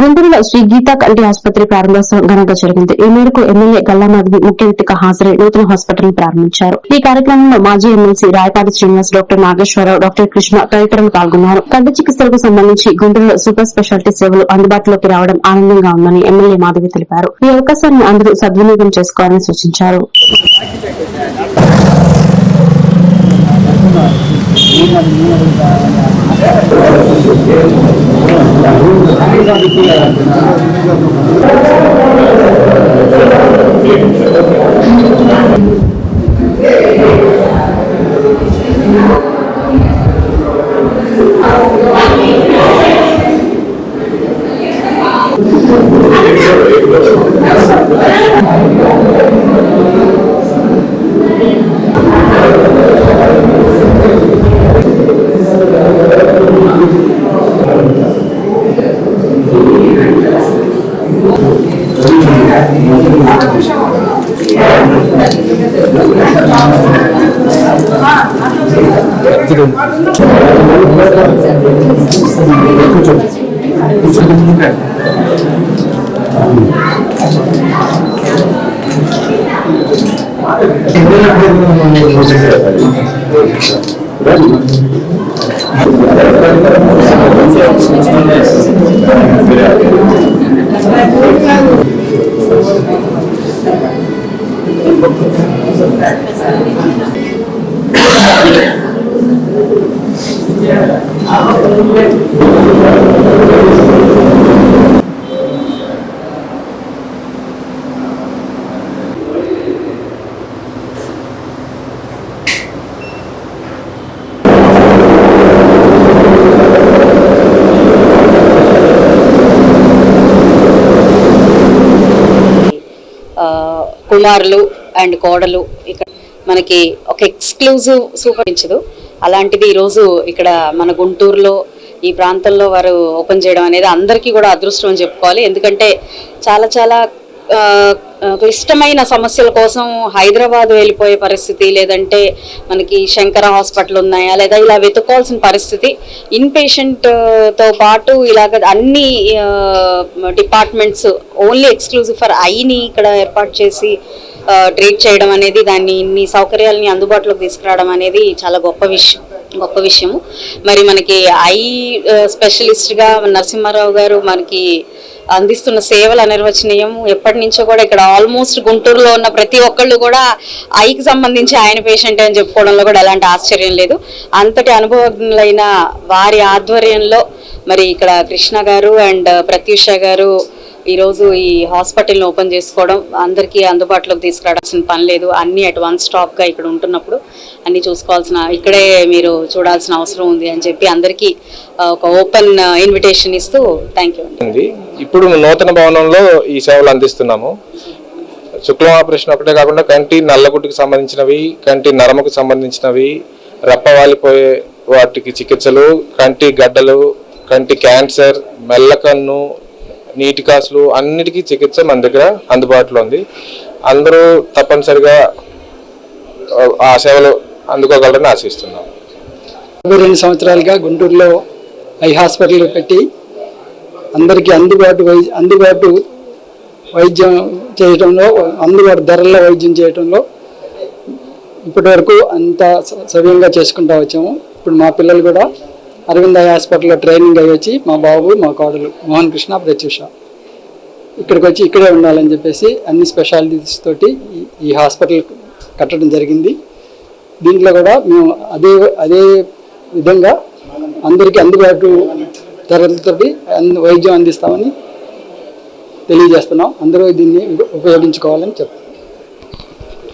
గుంటూరులో శ్రీ గీతా కంటి ఆసుపత్రి ప్రారంభోత్సవం ఘనంగా జరిగింది. ఈ మేరకు ఎమ్మెల్యే గల్లామాధవి ముఖ్య అతిథిగా హాజరై నూతన హాస్పిటల్ ప్రారంభించారు. ఈ కార్యక్రమంలో మాజీ MLC Rayapati Srinivas doctor Nageswara Rao doctor Krishna తదితరులు పాల్గొన్నారు. కంటి చికిత్సలకు సంబంధించి గుంటూరులో సూపర్ స్పెషాలిటీ సేవలు అందుబాటులోకి రావడం ఆనందంగా ఉందని ఎమ్మెల్యే మాధవి తెలిపారు. ఈ అవకాశాన్ని అందరూ సద్వినియోగం చేసుకోవాలని సూచించారు. Thank you. 지금 그죠? 그쪽인데 네. కుమారులు అండ్ కోడలు ఇక్కడ మనకి ఒక ఎక్స్క్లూజివ్ సూపరించదు అలాంటిది ఈరోజు ఇక్కడ మన గుంటూరులో ఈ ప్రాంతంలో వారు ఓపెన్ చేయడం అనేది అందరికీ కూడా అదృష్టం అని చెప్పుకోవాలి. ఎందుకంటే చాలా చాలా క్లిష్టమైన సమస్యల కోసం హైదరాబాద్ వెళ్ళిపోయే పరిస్థితి లేదంటే మనకి శంకర హాస్పిటల్ ఉన్నాయా లేదా ఇలా వెతుక్కోవాల్సిన పరిస్థితి. ఇన్ పేషెంట్తో పాటు ఇలాగ అన్ని డిపార్ట్మెంట్స్ ఓన్లీ ఎక్స్క్లూజివ్ ఫర్ ఐని ఇక్కడ ఏర్పాటు చేసి ట్రీట్ చేయడం అనేది దాన్ని ఇన్ని సౌకర్యాలని అందుబాటులోకి తీసుకురావడం అనేది చాలా గొప్ప విషయం గొప్ప విషయము. మరి మనకి ఐ స్పెషలిస్ట్గా నరసింహారావు గారు మనకి అందిస్తున్న సేవల అనిర్వచనీయం ఎప్పటి నుంచో కూడా ఇక్కడ ఆల్మోస్ట్ గుంటూరులో ఉన్న ప్రతి ఒక్కళ్ళు కూడా ఐకి సంబంధించి ఆయన పేషెంట్ అని చెప్పుకోవడంలో కూడా ఎలాంటి ఆశ్చర్యం లేదు. అంతటి అనుభవజ్ఞులైన వారి ఆధ్వర్యంలో మరి ఇక్కడ కృష్ణ గారు అండ్ ప్రత్యూష గారు ఈరోజు ఈ హాస్పిటల్ని ఓపెన్ చేసుకోవడం అందరికీ అందుబాటులోకి తీసుకురావాల్సిన పని లేదు. అన్ని అట్ వన్ స్టాప్గా ఇక్కడ ఉంటున్నప్పుడు అన్నీ చూసుకోవాల్సిన ఇక్కడే మీరు చూడాల్సిన అవసరం ఉంది అని చెప్పి అందరికీ ఒక ఓపెన్ ఇన్విటేషన్ ఇస్తూ థ్యాంక్ యూ ఇప్పుడు నూతన భవనంలో ఈ సేవలు అందిస్తున్నాము. శుక్లం ఆపరేషన్ ఒకటే కాకుండా కంటి నల్లగుడ్డుకు సంబంధించినవి కంటి నరముకు సంబంధించినవి రప్పవాలిపోయే వాటికి చికిత్సలు కంటి గడ్డలు కంటి క్యాన్సర్ మెల్లకన్ను నీటి కాసులు అన్నిటికీ చికిత్స మన దగ్గర అందుబాటులో ఉంది. అందరూ తప్పనిసరిగా ఆ, సేవలు అందుకోగలరని ఆశిస్తున్నాం. రెండు సంవత్సరాలుగా గుంటూరులో ఐ హాస్పిటల్ పెట్టి అందరికీ అందుబాటు వై అందుబాటు వైద్యం చేయటంలో అందుబాటు ధరల్లో వైద్యం చేయటంలో ఇప్పటి వరకు అంత స- సవ్యంగా చేసుకుంటా వచ్చాము. ఇప్పుడు మా పిల్లలు కూడా అరవింద హాస్పిటల్లో ట్రైనింగ్ అయ్యి వచ్చి మా బాబు మా కోడలు మోహన్ కృష్ణ ప్రత్యూష ఇక్కడికి వచ్చి ఇక్కడే ఉండాలని చెప్పేసి అన్ని స్పెషాలిటీస్ తోటి ఈ- హాస్పిటల్ కట్టడం జరిగింది. దీంట్లో కూడా మేము అదే అదే విధంగా అందరికీ అందుబాటు ధరలతోటి అంద- వైద్యం అందిస్తామని తెలియజేస్తున్నాం. అందరూ దీన్ని ఉపయోగించుకోవాలని చెప్తాం